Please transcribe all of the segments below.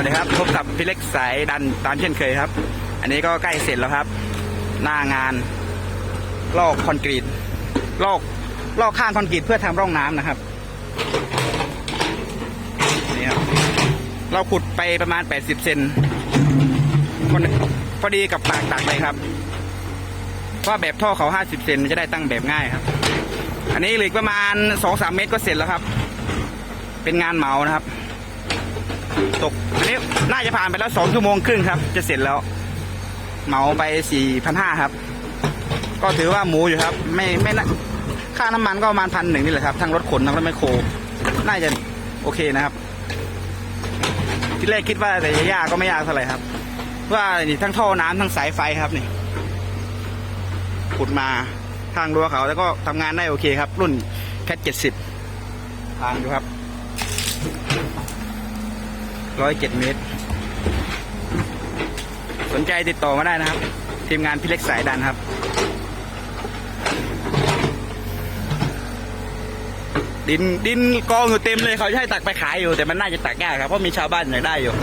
วัสดีครับพบกับพี่เล็กสายดันตามเช่นเคยครับ อันนี้ก็ใกล้เสร็จแล้วครับ หน้างานลอกคอนกรีตลอกลอกข้างคอนกรีตเพื่อทำร่องน้ำนะครับนี่ครับเราขุดไปประมาณ 80 เซนคนพอดีกับปากตักเลยครับเพราะแบบท่อเขา 50 เซนจะได้ตั้งแบบง่ายครับ อันนี้เหลือประมาณ 2-3 เมตรก็เสร็จแล้วครับ เป็นงานเหมานะครับ ตกอันนี้น่าจะผ่านไปแล้วสองชั่วโมงครึ่งครับ จะเสร็จแล้ว เหมาไปสี่พันห้าครับ ก็ถือว่าหมูอยู่ครับ ไม่ไม่น่าค่าน้ำมันก็ประมาณพันหนึ่งนี่แหละครับทั้งรถขนทั้งรถแมคโคร น่าจะโอเคนะครับ ที่แรกคิดว่าแต่จะยากก็ไม่ยากเท่าไหร่ครับ ว่านี่ทั้งท่อน้ำทั้งสายไฟครับนี่ขุดมาทางรั้วเขาแล้วก็ทำงานได้โอเคครับ รุ่นแคทเจ็ดสิบทางอยู่ครับ ร้อยเจ็ดเมตร สนใจติดต่อมาได้นะครับ ทีมงานพี่เล็กสายดันครับ ดินดินกองอยู่เต็มเลยเขาจะให้ตักไปขายอยู่ แต่มันน่าจะตักยากครับเพราะมีชาวบ้านอยากได้อยู่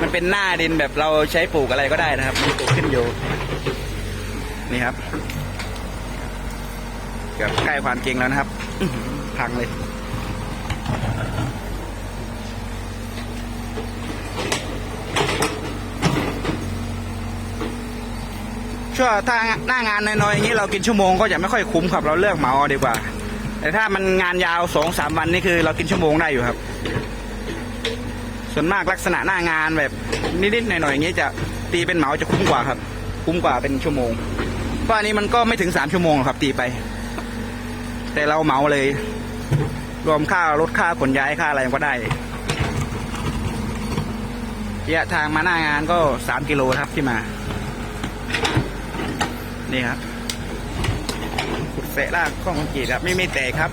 มันเป็นหน้าดินแบบเราใช้ปลูกอะไรก็ได้นะครับมันปลูกขึ้นอยู่นี่ครับเกือบใกล้ความเก่งแล้วนะครับพังเลย ช่วงถ้าหน้างานน้อยๆอย่างนี้เรากินชั่วโมงก็จะไม่ค่อยคุ้มครับเราเลือกเหมาเอาดีกว่า แต่ถ้ามันงานยาวสองสามวันนี่คือ เรากินชั่วโมงได้อยู่ครับ ส่วนมากลักษณะหน้างานแบบนิดๆหน่อยๆอย่างนี้จะตีเป็นเหมาจะคุ้มกว่าครับ คุ้มกว่าเป็นชั่วโมงเพราะอันนี้มันก็ไม่ถึงสามชั่วโมงครับ ตีไป แต่เราเหมาเลย รวมค่ารถค่าขนย้ายค่าอะไรก็ได้ระยะทางมาหน้างานก็สามกิโลครับที่มา นี่ครับขุดเสะลากข้องคอนกรีตครับ ไม่ไม่แตกครับ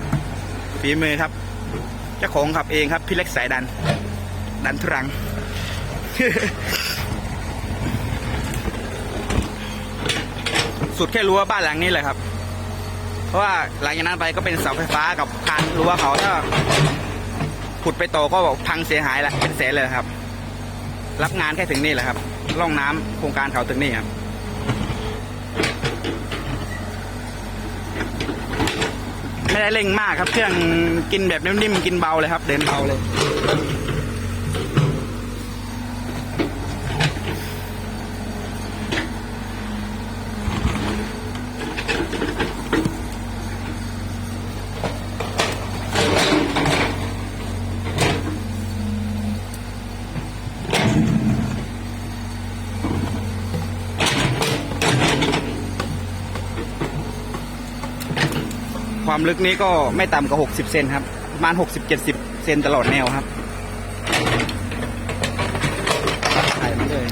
ฝีมือครับ เจ้าของขับเองครับ พี่เล็กสายดัน ดันทุรัง สุดแค่รั้วบ้านหลังนี้เลยครับ เพราะว่าหลังจากนั้นไปก็เป็นเสาไฟฟ้ากับคานรั้วเขาถ้าขุดไปโตก็พังเสียหายละเป็นแสนเลยครับ รับงานแค่ถึงนี่แหละครับร่องน้ำโครงการเขาถึงนี่ครับ ไม่ได้เร่งมากครับ เครื่องกินแบบนิ่มๆกินเบาเลยครับ เดินเบาเลย ความลึกนี้ก็ไม่ต่ำกว่า 60 เซนครับ ประมาณ 60-70 เซนตลอดแนวครับถ่ายมาเลย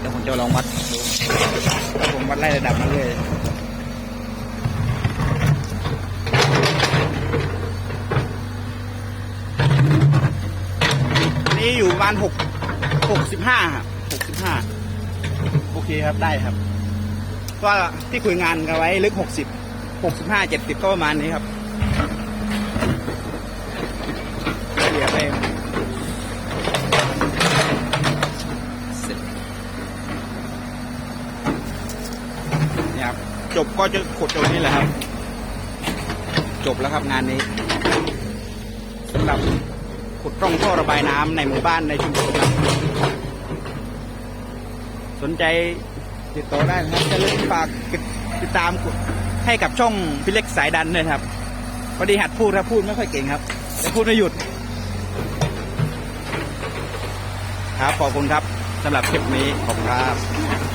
เดี๋ยวผมจะลองวัดดูผมวัดไล่ระดับมาเลยนนี้อยู่ประมาณหกหกสิบห้าครับ สิบห้าโอเคครับได้ครับเพราะว่าที่คุยงานกันไว้ลึกหกสิบหกสิบห้าเจ็ดสิบก็ประมาณนี้ครับเดี๋ยวไปเสร็จเนี่ครับจบก็จะขุดตรงนี้แหละครับ จบแล้วครับงานนี้สำหรับขุดร่องท่อระบายน้ำในหมู่บ้านในชุมชนครับ สนใจติดต่อได้นะครับจะเลืมฝากติดตามให้กับช่องพี่เล็กสายดันด้วยครับพอดีหัดพูดครับพูดไม่ค่อยเก่งครับแต่พูดไม่หยุด ครับขอบคุณครับสำหรับคลิปนี้ขอบคุณครับ